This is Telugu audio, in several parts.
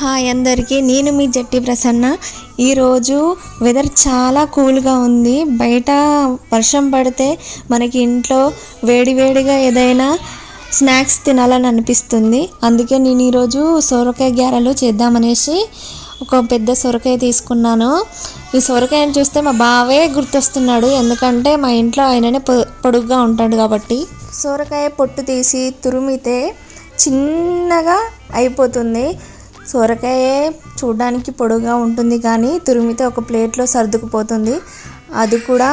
హాయ్ అందరికీ. నేను మీ జట్టి ప్రసన్న. ఈరోజు వెదర్ చాలా కూల్గా ఉంది. బయట వర్షం పడితే మనకి ఇంట్లో వేడివేడిగా ఏదైనా స్నాక్స్ తినాలని అనిపిస్తుంది. అందుకే నేను ఈరోజు సొరకాయ గారెలు చేద్దామనేసి ఒక పెద్ద సొరకాయ తీసుకున్నాను. ఈ సొరకాయని చూస్తే మా బావే గుర్తొస్తున్నాడు. ఎందుకంటే మా ఇంట్లో ఆయననే పొ పొడుగ్గా ఉంటాడు కాబట్టి. సొరకాయ పొట్టు తీసి తురిమితే చిన్నగా అయిపోతుంది. సొరకాయ చూడడానికి పొడుగా ఉంటుంది కానీ తురిమితే ఒక ప్లేట్లో సర్దుకుపోతుంది. అది కూడా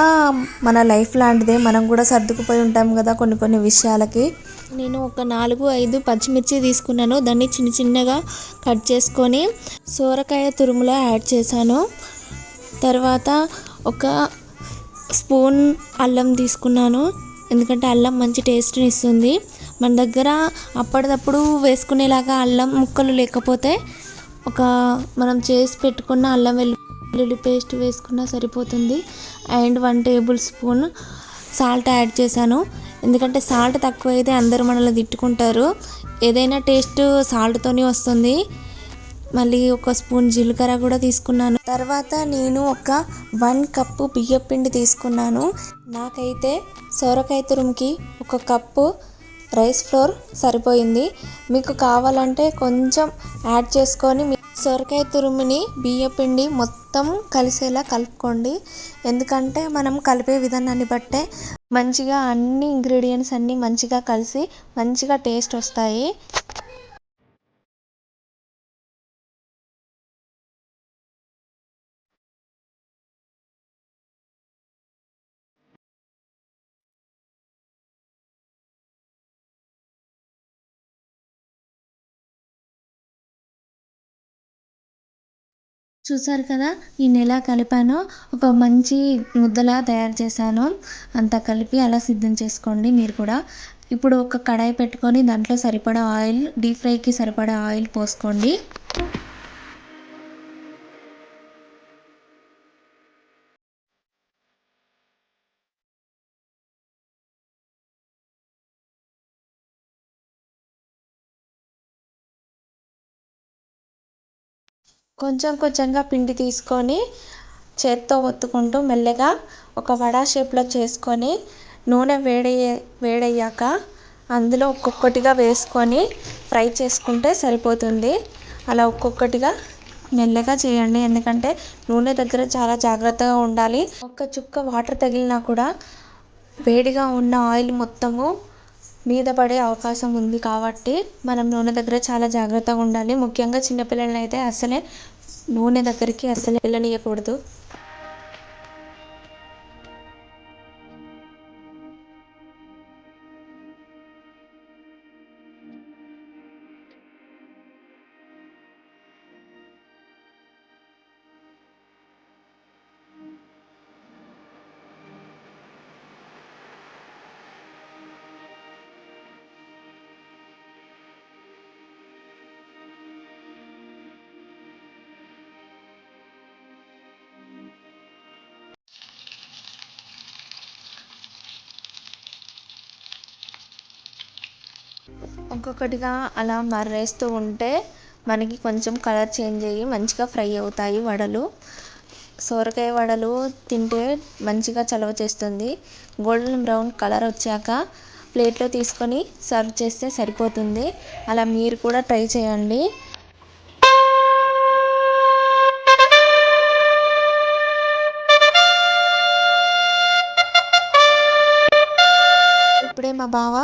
మన లైఫ్ లాంటిదే. మనం కూడా సర్దుకుపోయి ఉంటాం కదా కొన్ని కొన్ని విషయాలకి. నేను ఒక నాలుగు ఐదు పచ్చిమిర్చి తీసుకున్నాను. దాన్ని చిన్న చిన్నగా కట్ చేసుకొని సోరకాయ తురుములో యాడ్ చేశాను. తర్వాత ఒక స్పూన్ అల్లం తీసుకున్నాను. ఎందుకంటే అల్లం మంచి టేస్ట్ని ఇస్తుంది. మన దగ్గర అప్పటిదప్పుడు వేసుకునేలాగా అల్లం ముక్కలు లేకపోతే ఒక మనం చేసి పెట్టుకున్న అల్లం వెల్లుల్లి పేస్ట్ వేసుకున్నా సరిపోతుంది. And one tablespoon salt add చేశాను. ఎందుకంటే సాల్ట్ తక్కువ అయితే అందరూ మనల్ని తిట్టుకుంటారు. ఏదైనా టేస్ట్ సాల్ట్తోనే వస్తుంది. మళ్ళీ ఒక స్పూన్ జీలకర్ర కూడా తీసుకున్నాను. తర్వాత నేను ఒక వన్ కప్పు బియ్యం పిండి తీసుకున్నాను. నాకైతే సొరకాయ తురుముకి ఒక కప్పు రైస్ ఫ్లోర్ సరిపోయింది. మీకు కావాలంటే కొంచెం యాడ్ చేసుకొని మీ సొరకాయ తురుముని బియ్యపిండి మొత్తం కలిసేలా కలుపుకోండి. ఎందుకంటే మనం కలిపే విధానాన్ని బట్టే మంచిగా అన్ని ఇంగ్రీడియంట్స్ అన్నీ మంచిగా కలిసి మంచిగా టేస్ట్ వస్తాయి. చూసారు కదా నేను ఎలా కలిపానో ఒక మంచి ముద్దలా తయారు చేశాను. అంతా కలిపి అలా సిద్ధం చేసుకోండి మీరు కూడా. ఇప్పుడు ఒక కడాయి పెట్టుకొని దాంట్లో సరిపడా ఆయిల్ డీప్ ఫ్రైకి సరిపడా ఆయిల్ పోసుకోండి. కొంచెం కొంచెంగా పిండి తీసుకొని చేత్తో ఒత్తుకుంటూ మెల్లగా ఒక వడ షేప్లో చేసుకొని నూనె వేడి వేడయ్యాక అందులో ఒక్కొక్కటిగా వేసుకొని ఫ్రై చేసుకుంటే సరిపోతుంది. అలా ఒక్కొక్కటిగా మెల్లగా చేయండి. ఎందుకంటే నూనె దగ్గర చాలా జాగ్రత్తగా ఉండాలి. ఒక్క చుక్క వాటర్ తగిలినా కూడా వేడిగా ఉన్న ఆయిల్ మొత్తము మీద పడే అవకాశం ఉంది కాబట్టి మనం నూనె దగ్గర చాలా జాగ్రత్తగా ఉండాలి. ముఖ్యంగా చిన్నపిల్లలని అయితే అసలే నూనె దగ్గరికి అసలే వెళ్ళనీయకూడదు. ఒక్కొక్కటిగా అలా మర్రేస్తూ ఉంటే మనకి కొంచెం కలర్ చేంజ్ అయ్యి మంచిగా ఫ్రై అవుతాయి వడలు. సొరకాయ వడలు తింటే మంచిగా చలవ చేస్తుంది. గోల్డెన్ బ్రౌన్ కలర్ వచ్చాక ప్లేట్లో తీసుకొని సర్వ్ చేస్తే సరిపోతుంది. అలా మీరు కూడా ట్రై చేయండి. ఇప్పుడే మా బావ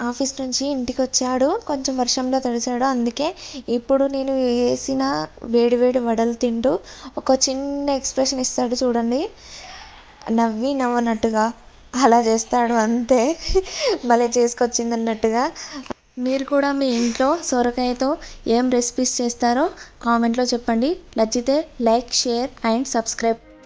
ఆఫీస్ నుంచి ఇంటికి వచ్చాడు కొంచెం వర్షంలో తడిసాడు అందుకే ఇప్పుడు నేను వేసిన వేడివేడి వడలు తింటూ ఒక చిన్న ఎక్స్ప్రెషన్ ఇస్తాడు చూడండి. నవ్వి నవ్వనట్టుగా అలా చేస్తాడు అంతే. భలే చేసుకొచ్చింది అన్నట్టుగా మీరు కూడా మీ ఇంట్లో సొరకాయతో ఏం రెసిపీస్ చేస్తారో కామెంట్లో చెప్పండి. నచ్చితే లైక్ షేర్ అండ్ సబ్స్క్రైబ్.